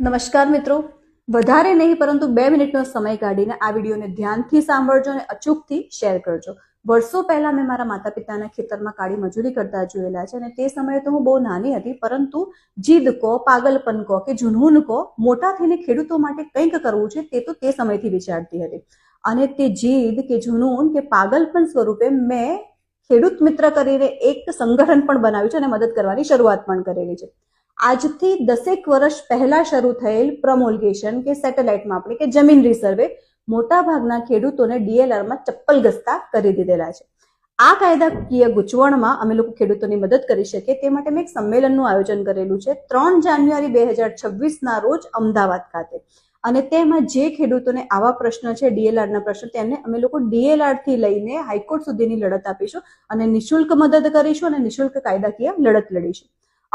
નમસ્કાર મિત્રો. વધારે નહીં, પરંતુ બે મિનિટનો સમય કાઢીને આ વિડીયોને ધ્યાનથી સાંભળજો અને અચૂકથી શેર કરજો. વર્ષો પહેલા મેં મારા માતા પિતાના ખેતરમાં કાળી મજૂરી કરતા જોયેલા છે અને તે સમયે તો હું બહુ નાની હતી, પરંતુ જીદ કહો પાગલપન કહો કે જુનૂન કહો મોટા થઈને ખેડૂતો માટે કંઈક કરવું છે તે તો તે સમયથી વિચારતી હતી. અને તે જીદ કે જુનૂન કે પાગલપન સ્વરૂપે મેં ખેડૂત મિત્ર કરીને એક સંગઠન પણ બનાવ્યું છે અને મદદ કરવાની શરૂઆત પણ કરેલી છે. આજથી દસેક વર્ષ પહેલા શરૂ થયેલ પ્રમોલ્ગેશન કે સેટેલાઇટમાં આપણે કે જમીન રિસર્વે મોટા ભાગના ખેડૂતોને ડીએલઆરમાં ચપ્પલ ગસ્તા કરી દીધેલા છે. આ કાયદાકીય ગૂંચવણમાં અમે લોકો ખેડૂતોની મદદ કરી શકીએ તે માટે મેં એક સંમેલનનું આયોજન કરેલું છે ત્રણ જાન્યુઆરી બે હજાર છવ્વીસના રોજ અમદાવાદ ખાતે. અને તેમાં જે ખેડૂતોને આવા પ્રશ્ન છે, ડીએલઆરના પ્રશ્ન, તેમને અમે લોકો ડીએલઆરથી લઈને હાઈકોર્ટ સુધીની લડત આપીશું અને નિશુલ્ક મદદ કરીશું અને નિશુલ્ક કાયદાકીય લડત લડીશું.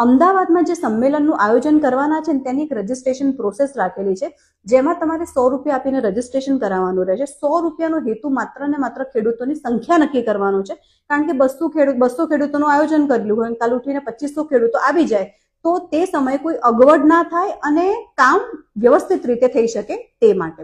અમદાવાદમાં જે સંમેલનનું આયોજન કરવાના છે તેની એક રજીસ્ટ્રેશન પ્રોસેસ રાખેલી છે, જેમાં તમારે સો રૂપિયા આપીને રજીસ્ટ્રેશન કરાવવાનું રહેશે. સો રૂપિયાનો હેતુ માત્ર ને માત્ર ખેડૂતોની સંખ્યા નક્કી કરવાનો છે. કારણ કે બસો ખેડૂત, બસો ખેડૂતોનું આયોજન કરેલું હોય કાલ ઉઠીને પચીસો ખેડૂતો આવી જાય, તો તે સમયે કોઈ અગવડ ના થાય અને કામ વ્યવસ્થિત રીતે થઈ શકે તે માટે.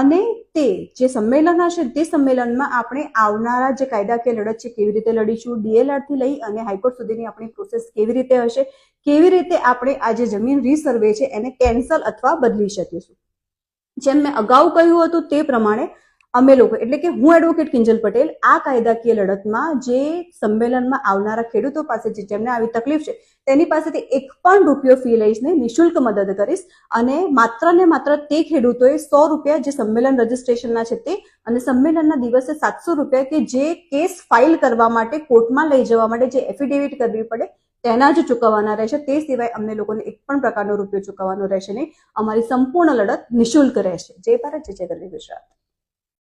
અને તે જે સંમેલન હશે તે સંમેલનમાં આપણે આવનારા જે કાયદાકીય લડત છે કેવી રીતે લડીશું ડીએલઆરથી લઈ અને હાઈકોર્ટ સુધીની આપણી પ્રોસેસ કેવી રીતે હશે, કેવી રીતે આપણે આ જે જમીન રીસર્વે છે એને કેન્સલ અથવા બદલી શકીશું. જેમ મેં અગાઉ કહ્યું હતું તે પ્રમાણે અમે લોકો, એટલે કે હું એડવોકેટ કિંજલ પટેલ, આ કાયદાકીય લડતમાં જે સંમેલનમાં આવનારા ખેડૂતો પાસે જે જેમને આવી તકલીફ છે, તેની પાસેથી એક પણ રૂપિયો ફી લઈશ નહીં, નિઃશુલ્ક મદદ કરીશ અને માત્ર ને માત્ર તે ખેડૂતોએ સો રૂપિયા જે સંમેલન રજીસ્ટ્રેશનના છે તે અને સંમેલનના દિવસે સાતસો રૂપિયા કે જે કેસ ફાઇલ કરવા માટે કોર્ટમાં લઈ જવા માટે જે એફિડેવિટ કરવી પડે, તેના જ ચૂકવવાના રહેશે. તે સિવાય અમને લોકોને એક પણ પ્રકારનો રૂપિયો ચૂકવવાનો રહેશે નહીં. અમારી સંપૂર્ણ લડત નિઃશુલ્ક રહેશે. જય ભારત, જય જય ગુજરાત.